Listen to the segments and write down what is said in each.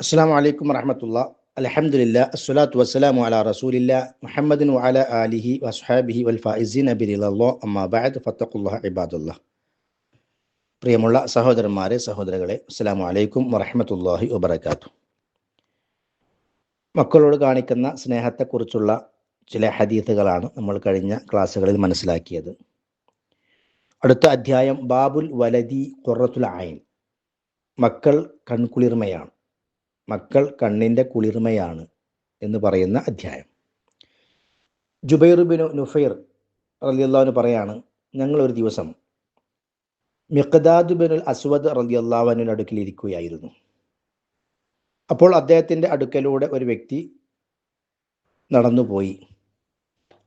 അസ്സാം വലൈക്കും വറഹമത്തുള്ള. അലഹമുല്ല അസ്സലാത്തു വസ്സലാമു അല റസൂലില്ല. മുഹമ്മദിൻ വഅല ആലിഹി വസ്ഹാബിഹി വൽ ഫായിസീൻ അബിറിലോ അമ്മാ ബഅദ് ഫത്തഖുല്ലാഹ ഇബാദുല്ലാ പ്രിയമുള്ള സഹോദരന്മാരെ സഹോദരങ്ങളെ അസ്സാം വലൈക്കും വറഹമത്തല്ലാഹി വബർക്കാത്തു മക്കളോട് കാണിക്കുന്ന സ്നേഹത്തെക്കുറിച്ചുള്ള ചില ഹദീത്തുകളാണ് നമ്മൾ കഴിഞ്ഞ ക്ലാസ്സുകളിൽ മനസ്സിലാക്കിയത്. അടുത്ത അധ്യായം ബാബുൽ വലദി കുറത്തുൽ ആയിൻ മക്കൾ കൺകുളിർമയാണ്. മക്കൾ കണ്ണിന്റെ കുളിർമയാണ് എന്ന് പറയുന്ന അധ്യായം. ജുബൈർ ബിൻ നുഫൈർ റലിയല്ലാവിന് പറയാണ് ഞങ്ങൾ ഒരു ദിവസം മിഖദാദ് ബിനുൽ അസ്വദ് റലിയല്ലാവിന്റെ അടുക്കിൽ ഇരിക്കുകയായിരുന്നു. അപ്പോൾ അദ്ദേഹത്തിന്റെ അടുക്കലൂടെ ഒരു വ്യക്തി നടന്നുപോയി.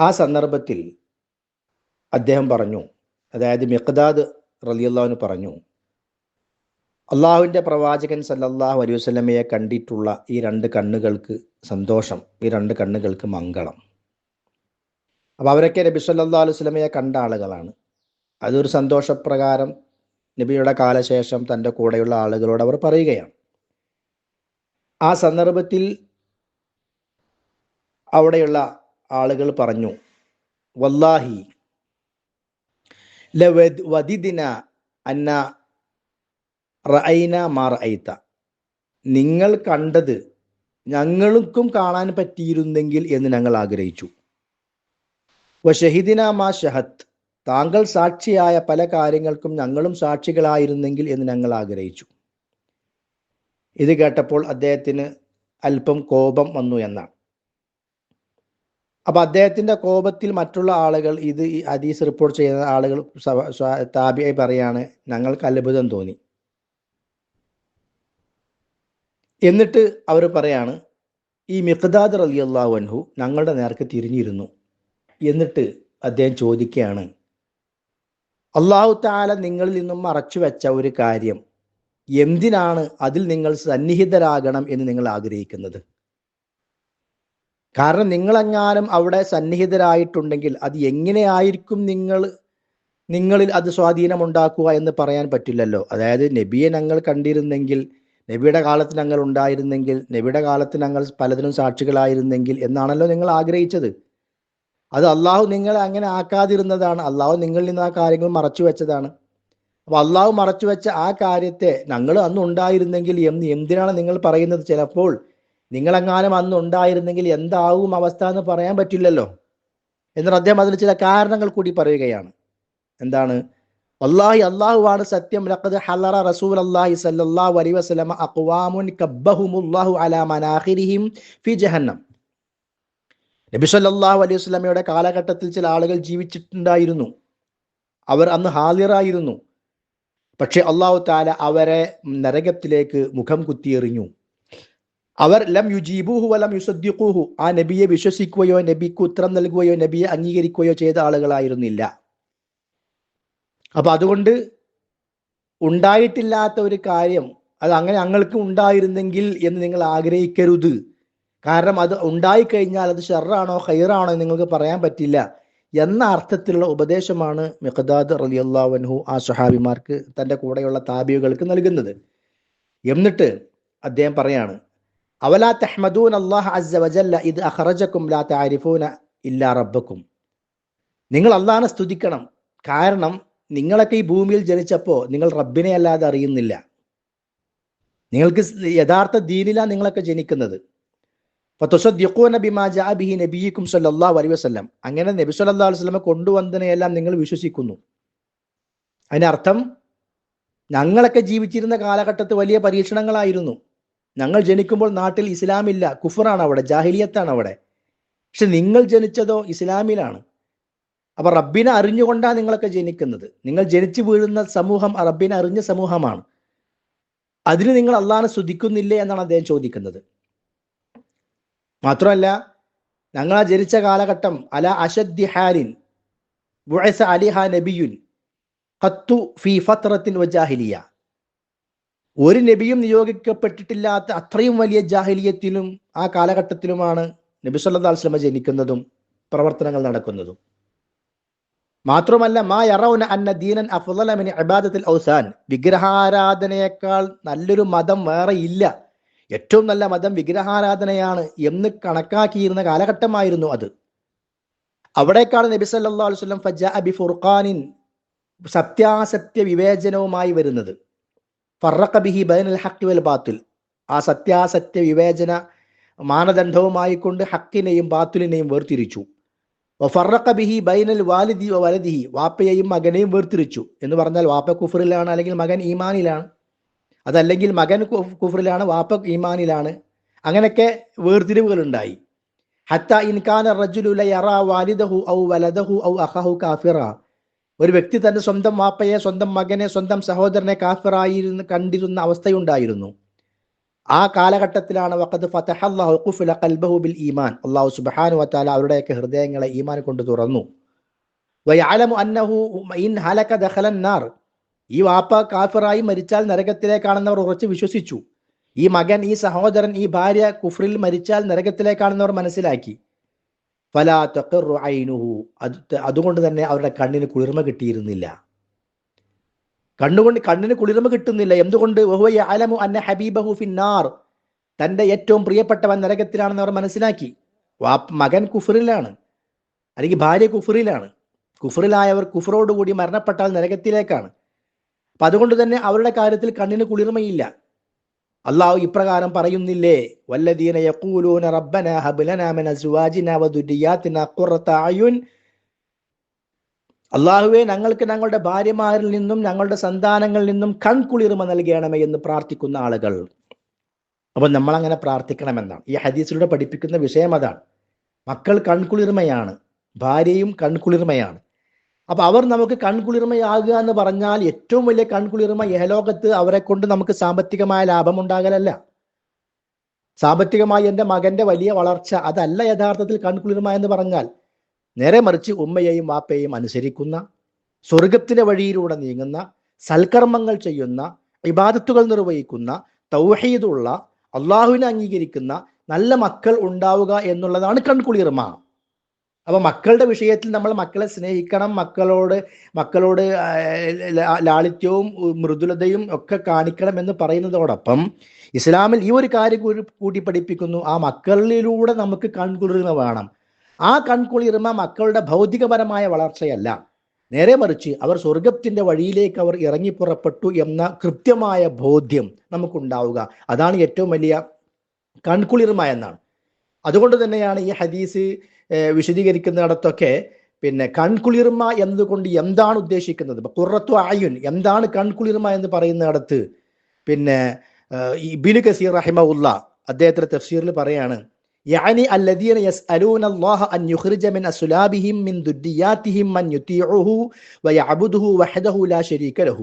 ആ സന്ദർഭത്തിൽ അദ്ദേഹം പറഞ്ഞു അതായത് മിഖദാദ് റലിയല്ലാവിന് പറഞ്ഞു അള്ളാഹുവിന്റെ പ്രവാചകൻ സല്ലല്ലാഹു അലൈഹി വസല്ലമയെ കണ്ടിട്ടുള്ള ഈ രണ്ട് കണ്ണുകൾക്ക് സന്തോഷം ഈ രണ്ട് കണ്ണുകൾക്ക് മംഗളം. അപ്പോൾ അവരൊക്കെ നബി സല്ലാ അലൈഹി വസല്ലമയെ കണ്ട ആളുകളാണ്. അതൊരു സന്തോഷപ്രകാരം നബിയുടെ കാലശേഷം തന്റെ കൂടെയുള്ള ആളുകളോട് അവർ പറയുകയാണ്. ആ സന്ദർഭത്തിൽ അവിടെയുള്ള ആളുകൾ പറഞ്ഞു വല്ലാഹി വദിദിന അന്ന റഅൈന മാർ നിങ്ങൾ കണ്ടത് ഞങ്ങൾക്കും കാണാൻ പറ്റിയിരുന്നെങ്കിൽ എന്ന് ഞങ്ങൾ ആഗ്രഹിച്ചു. വഷഹിദിന മാ ഷഹത്ത് താങ്കൾ സാക്ഷിയായ പല കാര്യങ്ങൾക്കും ഞങ്ങളും സാക്ഷികളായിരുന്നെങ്കിൽ എന്ന് ഞങ്ങൾ ആഗ്രഹിച്ചു. ഇത് കേട്ടപ്പോൾ അദ്ദേഹത്തിന് അല്പം കോപം വന്നു എന്നാണ്. അപ്പൊ അദ്ദേഹത്തിന്റെ കോപത്തിൽ മറ്റുള്ള ആളുകൾ ഇത് ഈ ഹദീസ് റിപ്പോർട്ട് ചെയ്യുന്ന ആളുകൾ താബിഈ പറയാണ് ഞങ്ങൾക്ക് അത്ഭുതം തോന്നി. എന്നിട്ട് അവർ പറയാണ് ഈ മിഖ്ദാദ് അലി അള്ളാഹു ഞങ്ങളുടെ നേർക്ക് തിരിഞ്ഞിരുന്നു. എന്നിട്ട് അദ്ദേഹം ചോദിക്കുകയാണ് അള്ളാഹു താല നിങ്ങളിൽ നിന്നും മറച്ചു വെച്ച ഒരു കാര്യം എന്തിനാണ് അതിൽ നിങ്ങൾ സന്നിഹിതരാകണം എന്ന് നിങ്ങൾ ആഗ്രഹിക്കുന്നത്? കാരണം നിങ്ങളെങ്ങാനും അവിടെ സന്നിഹിതരായിട്ടുണ്ടെങ്കിൽ അത് എങ്ങനെയായിരിക്കും നിങ്ങൾ നിങ്ങളിൽ അത് സ്വാധീനമുണ്ടാക്കുക എന്ന് പറയാൻ പറ്റില്ലല്ലോ. അതായത് നബിയെ ഞങ്ങൾ കണ്ടിരുന്നെങ്കിൽ നബിയുടെ കാലത്ത് ഉണ്ടായിരുന്നെങ്കിൽ നബിയുടെ കാലത്ത് ഞങ്ങൾ പലതിനും സാക്ഷികളായിരുന്നെങ്കിൽ എന്നാണല്ലോ നിങ്ങൾ ആഗ്രഹിച്ചത്. അത് അള്ളാഹു നിങ്ങളെ അങ്ങനെ ആക്കാതിരുന്നതാണ്. അള്ളാഹു നിങ്ങളിൽ നിന്ന് ആ കാര്യങ്ങൾ മറച്ചു വെച്ചതാണ്. അപ്പൊ അള്ളാഹു മറച്ചു വെച്ച ആ കാര്യത്തെ ഞങ്ങൾ അന്ന് ഉണ്ടായിരുന്നെങ്കിൽ എന്ന് എന്തിനാണ് നിങ്ങൾ പറയുന്നത്? ചിലപ്പോൾ നിങ്ങളെങ്ങാനും അന്ന് ഉണ്ടായിരുന്നെങ്കിൽ എന്താവും അവസ്ഥ എന്ന് പറയാൻ പറ്റില്ലല്ലോ. എന്നാൽ അദ്ദേഹം അതിന് ചില കാരണങ്ങൾ കൂടി പറയുകയാണ്. എന്താണ്? അള്ളാഹി അള്ളാഹുവാണ് സത്യം. ലഖദ് ഹലറ റസൂൽ അള്ളാഹി സല്ലല്ലാഹു അലൈഹി വസല്ലമ അഖ്വാമുൻ കബ്ബഹുമുല്ലാഹു അലാ മനാഹിരിഹിം ഫി ജഹന്നം. നബി സല്ലല്ലാഹു അലൈഹി വസല്ലമയുടെ കാലഘട്ടത്തിൽ ചില ആളുകൾ ജീവിച്ചിട്ടുണ്ടായിരുന്നു. അവർ അന്ന് ഹാലിറായിരുന്നു. പക്ഷേ അള്ളാഹു താല അവരെ നരകത്തിലേക്ക് മുഖം കുത്തിയെറിഞ്ഞു. അവർ ലം യുജീബൂഹു വലം യുസദ്ദിഖുഹു. ആ നബിയെ വിശ്വസിക്കുകയോ നബിക്ക് ഉത്തരം നൽകുകയോ നബിയെ അംഗീകരിക്കുകയോ ചെയ്ത ആളുകളായിരുന്നില്ല. അപ്പൊ അതുകൊണ്ട് ഉണ്ടായിട്ടില്ലാത്ത ഒരു കാര്യം അത് അങ്ങനെ ഞങ്ങൾക്ക് ഉണ്ടായിരുന്നെങ്കിൽ എന്ന് നിങ്ങൾ ആഗ്രഹിക്കരുത്. കാരണം അത് ഉണ്ടായിക്കഴിഞ്ഞാൽ അത് ഷെറാണോ ഹൈറാണോ നിങ്ങൾക്ക് പറയാൻ പറ്റില്ല എന്ന അർത്ഥത്തിലുള്ള ഉപദേശമാണ് മിഖദാദ് റലി അള്ളാഹുൻഹു ആ സുഹാബിമാർക്ക് തന്റെ കൂടെയുള്ള താബികൾക്ക് നൽകുന്നത്. എന്നിട്ട് അദ്ദേഹം പറയാണ് അവലാ തെഹ്മദൂൻ അള്ളാഹ് അസ്സ വജല്ല ഇത് അഹ്റജക്കും ലാ താരിഫൂന ഇല്ലാ റബ്ബക്കും. നിങ്ങൾ അള്ളാഹിനെ സ്തുതിക്കണം. കാരണം നിങ്ങളൊക്കെ ഈ ഭൂമിയിൽ ജനിച്ചപ്പോൾ നിങ്ങൾ റബ്ബിനെ അല്ലാതെ അറിയുന്നില്ല. നിങ്ങൾക്ക് യഥാർത്ഥ ദീനിലാണ് നിങ്ങളൊക്കെ ജനിക്കുന്നത്. അങ്ങനെ നബി സല്ലാ അലൈഹി വസല്ലമ കൊണ്ടുവന്നതിനെയെല്ലാം നിങ്ങൾ വിശ്വസിക്കുന്നു. അതിനർത്ഥം ഞങ്ങളൊക്കെ ജീവിച്ചിരുന്ന കാലഘട്ടത്ത് വലിയ പരീക്ഷണങ്ങളായിരുന്നു. ഞങ്ങൾ ജനിക്കുമ്പോൾ നാട്ടിൽ ഇസ്ലാമില്ല കുഫറാണ് അവിടെ ജാഹിലിയത്താണ് അവിടെ പക്ഷെ നിങ്ങൾ ജനിച്ചതോ ഇസ്ലാമിലാണ്. അപ്പൊ റബ്ബിനെ അറിഞ്ഞുകൊണ്ടാണ് നിങ്ങളൊക്കെ ജനിക്കുന്നത്. നിങ്ങൾ ജനിച്ചു വീഴുന്ന സമൂഹം റബ്ബിനെ അറിഞ്ഞ സമൂഹമാണ്. അതിന് നിങ്ങൾ അള്ളാഹിനെ സ്തുതിക്കുന്നില്ലേ എന്നാണ് അദ്ദേഹം ചോദിക്കുന്നത്. മാത്രമല്ല ഞങ്ങൾ ജനിച്ച കാലഘട്ടം അല അഷദ്ദി ഹാരിൻ അലിഹ നബിയുൻ ഖത്തു ഫി വജാഹിലിയ ഒരു നബിയും നിയോഗിക്കപ്പെട്ടിട്ടില്ലാത്ത അത്രയും വലിയ ജാഹിലിയത്തിലും ആ കാലഘട്ടത്തിലുമാണ് നബി സല്ലാ ജനിക്കുന്നതും പ്രവർത്തനങ്ങൾ നടക്കുന്നതും. മാത്രമല്ല മാ യറൗന അന്ന ദീനൻ അഫ്ളലമിന് അബാദത്തിൽ ഔസാൻ. വിഗ്രഹാരാധനയേക്കാൾ നല്ലൊരു മതം വേറെ ഇല്ല. ഏറ്റവും നല്ല മതം വിഗ്രഹാരാധനയാണ് എന്ന് കണക്കാക്കിയിരുന്ന കാലഘട്ടമായിരുന്നു അത്. അവിടേക്കാണ് നബി സല്ലാ അലൈഹി വസല്ലം അബി ഫുർഖാനിൻ സത്യാസത്യ വിവേചനവുമായി വരുന്നത്. ഫറഖ ബിഹി ബൈനൽ ഹക്കി വൽ ബാത്തുൽ. ആ സത്യാസത്യ വിവേചന മാനദണ്ഡവുമായി കൊണ്ട് ഹക്കിനെയും ബാത്തുലിനെയും വേർതിരിച്ചു. ബിഹി ബൈനൽ വാലിദി വലദിഹി. വാപ്പയെയും മകനെയും വേർതിരിച്ചു. എന്ന് പറഞ്ഞാൽ വാപ്പ കുഫറിലാണ് അല്ലെങ്കിൽ മകൻ ഈമാനിലാണ്. അതല്ലെങ്കിൽ മകൻ കുഫറിലാണ് വാപ്പ ഈമാനിലാണ്. അങ്ങനെയൊക്കെ വേർതിരിവുകൾ ഉണ്ടായി ഹത്ത ലയറാ വാലിദഹു ഔ വലദഹു ഔ അഖഹു കാഫിറ. ഒരു വ്യക്തി തന്റെ സ്വന്തം വാപ്പയെ സ്വന്തം മകനെ സ്വന്തം സഹോദരനെ കാഫിറായിരുന്നു കണ്ടിരുന്ന അവസ്ഥയുണ്ടായിരുന്നു. ആ കാലഘട്ടത്തിലാണ് വഖദ് ഫതഹല്ലാഹു ഖുഫല ഖൽബഹു ബിൽ ഈമാൻ. അല്ലാഹു സുബ്ഹാനഹു വതആല അവരുടെയൊക്കെ ഹൃദയങ്ങളെ ഈമാൻ കൊണ്ട് തുറന്നു. അന്നഹു ഇൻ ഹലക ഈ വാപ്പ കാഫിറായി മരിച്ചാൽ നരകത്തിലേക്കാണെന്നവർ ഉറച്ചു വിശ്വസിച്ചു. ഈ മകൻ ഈ സഹോദരൻ ഈ ഭാര്യ കുഫ്രിൽ മരിച്ചാൽ നരകത്തിലേക്കാണെന്നവർ മനസ്സിലാക്കി. ഫലാ തഖറു ഐനുഹു. അത് അതുകൊണ്ട് തന്നെ അവരുടെ കണ്ണിന് കുളിർമ കിട്ടിയിരുന്നില്ല. കണ്ണുകൊണ്ട് കണ്ണിന് കുളിർമ കിട്ടുന്നില്ല. എന്തുകൊണ്ട്? യഅലമു അന്ന ഹബീബഹു ഫിന്നാർ. തന്റെ ഏറ്റവും പ്രിയപ്പെട്ടവൻ നരകത്തിലാണെന്ന് അവർ മനസ്സിലാക്കി. മകൻ കുഫറിലാണ്. അല്ലെങ്കിൽ ഭാര്യ കുഫറിലാണ്. കുഫറിലായവർ കുഫറോടുകൂടി മരണപ്പെട്ടാൽ നരകത്തിലേക്കാണ്. അപ്പൊ അതുകൊണ്ട് തന്നെ അവരുടെ കാര്യത്തിൽ കണ്ണിന് കുളിർമയില്ല. അള്ളാഹു ഇപ്രകാരം പറയുന്നില്ലേ? വല്ലദീന യഖൂലൂന റബ്ബന ഹബ് ലനാ മിൻ അള്ളാഹുവെ ഞങ്ങൾക്ക് ഞങ്ങളുടെ ഭാര്യമാരിൽ നിന്നും ഞങ്ങളുടെ സന്താനങ്ങളിൽ നിന്നും കൺകുളിർമ നൽകണമേ എന്ന് പ്രാർത്ഥിക്കുന്ന ആളുകൾ. അപ്പൊ നമ്മൾ അങ്ങനെ പ്രാർത്ഥിക്കണമെന്നാണ്. ഈ ഹദീസിലൂടെ പഠിപ്പിക്കുന്ന വിഷയം അതാണ്. മക്കൾ കൺകുളിർമയാണ് ഭാര്യയും കൺകുളിർമയാണ്. അപ്പൊ അവർ നമുക്ക് കൺകുളിർമയാകുക എന്ന് പറഞ്ഞാൽ ഏറ്റവും വലിയ കൺകുളിർമ യഹലോകത്ത് അവരെ കൊണ്ട് നമുക്ക് സാമ്പത്തികമായ ലാഭം ഉണ്ടാകലല്ല. സാമ്പത്തികമായി എന്റെ മകന്റെ വലിയ വളർച്ച അതല്ല യഥാർത്ഥത്തിൽ കൺകുളിർമ എന്ന് പറഞ്ഞാൽ നേരെ മറിച്ച് ഉമ്മയെയും വാപ്പയെയും അനുസരിക്കുന്ന സ്വർഗത്തിന്റെ വഴിയിലൂടെ നീങ്ങുന്ന സൽക്കർമ്മങ്ങൾ ചെയ്യുന്ന ഇബാദത്തുകൾ നിർവഹിക്കുന്ന തൗഹീദുള്ള അള്ളാഹുവിനെ അംഗീകരിക്കുന്ന നല്ല മക്കൾ ഉണ്ടാവുക എന്നുള്ളതാണ് കൺകുളിർമ അപ്പൊ മക്കളുടെ വിഷയത്തിൽ നമ്മൾ മക്കളെ സ്നേഹിക്കണം മക്കളോട് മക്കളോട് ലാളിത്യവും മൃദുലതയും ഒക്കെ കാണിക്കണം എന്ന് പറയുന്നതോടൊപ്പം ഇസ്ലാമിൽ ഈ ഒരു കാര്യം കൂടി പഠിപ്പിക്കുന്നു. ആ മക്കളിലൂടെ നമുക്ക് കൺകുളിർമ വേണം. ആ കൺകുളിർമ മക്കളുടെ ഭൗതികപരമായ വളർച്ചയല്ല. നേരെ മറിച്ച് അവർ സ്വർഗത്തിന്റെ വഴിയിലേക്ക് അവർ ഇറങ്ങി പുറപ്പെട്ടു എന്ന കൃത്യമായ ബോധ്യം നമുക്കുണ്ടാവുക. അതാണ് ഏറ്റവും വലിയ കൺകുളിർമ എന്നാണ്. അതുകൊണ്ട് തന്നെയാണ് ഈ ഹദീസ് വിശദീകരിക്കുന്നിടത്തൊക്കെ പിന്നെ കൺകുളിർമ എന്നതുകൊണ്ട് എന്താണ് ഉദ്ദേശിക്കുന്നത്? കുറത്തു ആയുൻ എന്താണ് കൺകുളിർമ എന്ന് പറയുന്നിടത്ത് പിന്നെ ഇബിനു കസീർ കസീർ റഹിമുള്ള അദ്ദേഹത്തിന്റെ തഫ്സീറിൽ പറയാണ് يعني الذين യസ്അലൂന الله അൻ يخرج من അസ്ലാബിഹിം من ذرياتهم من യുതീഉഹു ويعبده وحده لا شريك له.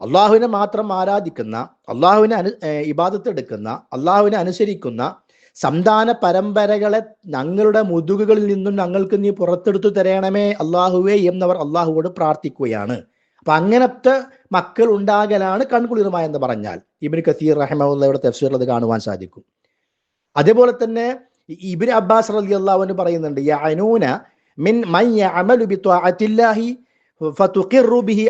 അള്ളാഹുവിനെ മാത്രം ആരാധിക്കുന്ന അള്ളാഹുവിനെ അനു ഇബാദത്ത് എടുക്കുന്ന അള്ളാഹുവിനെ അനുസരിക്കുന്ന സന്താന പരമ്പരകളെ ഞങ്ങളുടെ മുതുകുകളിൽ നിന്നും ഞങ്ങൾക്ക് നീ പുറത്തെടുത്തു തരണമേ അള്ളാഹുവേ എന്നവർ അള്ളാഹുവോട് പ്രാർത്ഥിക്കുകയാണ്. അപ്പൊ അങ്ങനത്തെ മക്കൾ ഉണ്ടാകലാണ് കൺകുളിർമ എന്ന് പറഞ്ഞാൽ. ഇബിൻ കസീർ റഹ്മുള്ള ഇവിടെ അത് കാണുവാൻ സാധിക്കും. അതേപോലെ തന്നെ ഇബിൻ അബ്ബാസ് റലി അള്ളാഹുവിന് പറയുന്നുണ്ട് യഅനൂന മിൻ ഫതുഖിറു ബിഹി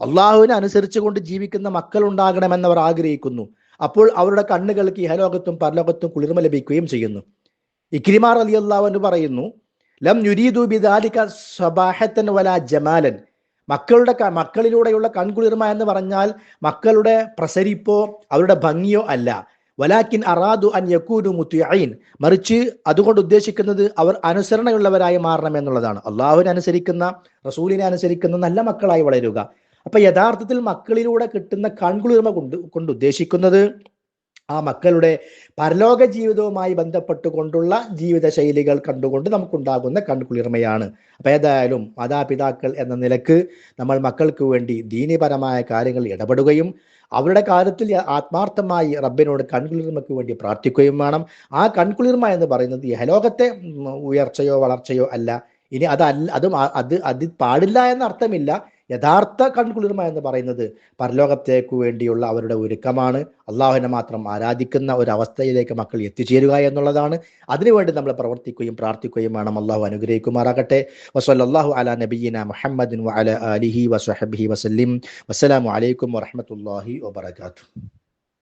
അള്ളാഹുവിനെ അനുസരിച്ചുകൊണ്ട് ജീവിക്കുന്ന മക്കൾ ഉണ്ടാകണമെന്ന് അവർ ആഗ്രഹിക്കുന്നു. അപ്പോൾ അവരുടെ കണ്ണുകൾക്ക് ഇഹലോകത്തും പരലോകത്തും കുളിർമ ലഭിക്കുകയും ചെയ്യുന്നു. ഇക്രിമാർ അലി അള്ളാഹുവിന് പറയുന്നു ലം യുരീദു ബിദാലിക വല ജമാലൻ. മക്കളുടെ മക്കളിലൂടെയുള്ള കൺകുളിർമ എന്ന് പറഞ്ഞാൽ മക്കളുടെ പ്രസരിപ്പോ അവരുടെ ഭംഗിയോ അല്ല. വലാക്കിൻ അറാദു അൻ യക്കൂനു മുത്തിയൈൻ മറിച്ച് അതുകൊണ്ട് ഉദ്ദേശിക്കുന്നത് അവർ അനുസരണയുള്ളവരായി മാറണം എന്നുള്ളതാണ്. അള്ളാഹുവിനെ അനുസരിക്കുന്ന റസൂലിനെ അനുസരിക്കുന്ന നല്ല മക്കളായി വളരുക. അപ്പൊ യഥാർത്ഥത്തിൽ മക്കളിലൂടെ കിട്ടുന്ന കൺകുളിർമ കൊണ്ട് കൊണ്ട് ഉദ്ദേശിക്കുന്നത് ആ മക്കളുടെ പരലോക ജീവിതവുമായി ബന്ധപ്പെട്ടുകൊണ്ടുള്ള ജീവിത ശൈലികൾ കണ്ടുകൊണ്ട് നമുക്കുണ്ടാകുന്ന കൺകുളിർമയാണ്. അപ്പൊ ഏതായാലും മാതാപിതാക്കൾ എന്ന നിലയ്ക്ക് നമ്മൾ മക്കൾക്ക് വേണ്ടി ദീനീപരമായ കാര്യങ്ങൾ ഇടപെടുകയും അവരുടെ കാര്യത്തിൽ ആത്മാർത്ഥമായി റബ്ബിനോട് കൺകുളിർമയ്ക്ക് വേണ്ടി പ്രാർത്ഥിക്കുകയും വേണം. ആ കൺകുളിർമ എന്ന് പറയുന്നത് യഹലോകത്തെ ഉയർച്ചയോ വളർച്ചയോ അല്ല. ഇനി അതല്ല അതും അത് അത് പാടില്ല എന്ന അർത്ഥമില്ല യഥാർത്ഥ കൺകുളിർമ എന്ന് പറയുന്നത് പരലോകത്തേക്ക് വേണ്ടിയുള്ള അവരുടെ ഒരുക്കമാണ്. അള്ളാഹുവിനെ മാത്രം ആരാധിക്കുന്ന ഒരു അവസ്ഥയിലേക്ക് മക്കൾ എത്തിച്ചേരുക എന്നുള്ളതാണ്. അതിനുവേണ്ടി നമ്മൾ പ്രവർത്തിക്കുകയും പ്രാർത്ഥിക്കുകയും വേണം. അള്ളാഹു അനുഗ്രഹിക്കുമാറാകട്ടെ. വസല്ലാഹു അല നബീന മുഹമ്മദിൻ വഅല ആലിഹി വസഹബിഹി വസല്ലിം. വസ്സലാമു അലൈക്കും വറഹ്മത്തുള്ളാഹി വബറകാതുഹു.